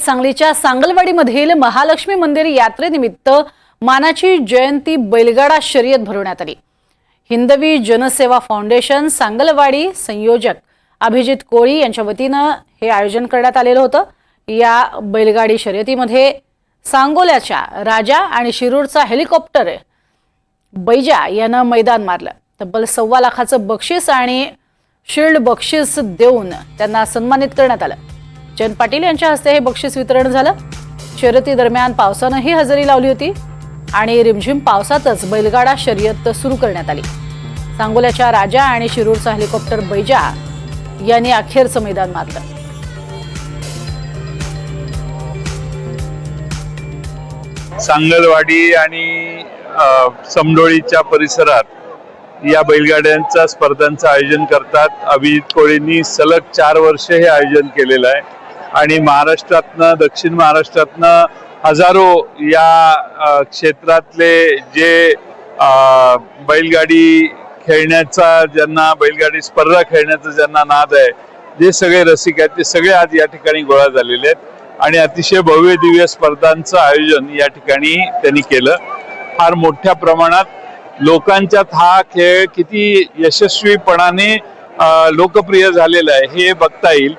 सांगलीच्या सांगलवाडीमधील महालक्ष्मी मंदिर यात्रेनिमित्त मानाची जयंती बैलगाडा शर्यत भरवण्यात आली. हिंदवी जनसेवा फाउंडेशन सांगलवाडी संयोजक अभिजित कोळी यांच्या वतीनं हे आयोजन करण्यात आलेलं होतं. या बैलगाडी शर्यतीमध्ये सांगोल्याच्या राजा आणि शिरूरचा हेलिकॉप्टर बैजा यानं मैदान मारलं. तब्बल सव्वा लाखाचं बक्षीस आणि शिल्ड बक्षीस देऊन त्यांना सन्मानित करण्यात आलं. जयंत पाटील यांच्या हस्ते हे बक्षीस वितरण झालं. शर्यती दरम्यान पावसानंही हजेरी लावली होती आणि रिमझिम पावसातच बैलगाडा शर्यत सुरू करण्यात आली. सांगोल्याच्या राजा आणि शिरूरचा हेलिकॉप्टर बैजा यांनी अखेरचं मैदान मारलं. सांगलवाडी आणि समडोळीच्या परिसरात या बैलगाड्यांच्या स्पर्धांचं आयोजन करतात. अभिजित कोळींनी सलग चार वर्ष हे आयोजन केलेलं आहे. आणि महाराष्ट्रातनं दक्षिण महाराष्ट्रातनं हजारो या क्षेत्रातले जे बैलगाडी खेळण्याचा ज्यांना बैलगाडी स्पर्धा खेळण्याचा ज्यांना नाद आहे जे सगळे रसिक आहेत ते सगळे आज या ठिकाणी गोळा झालेले आहेत. आणि अतिशय भव्य दिव्य स्पर्धांचं आयोजन या ठिकाणी त्यांनी केलं. फार मोठ्या प्रमाणात लोकांच्यात हा खेळ किती यशस्वीपणाने लोकप्रिय झालेला आहे हे बघता येईल.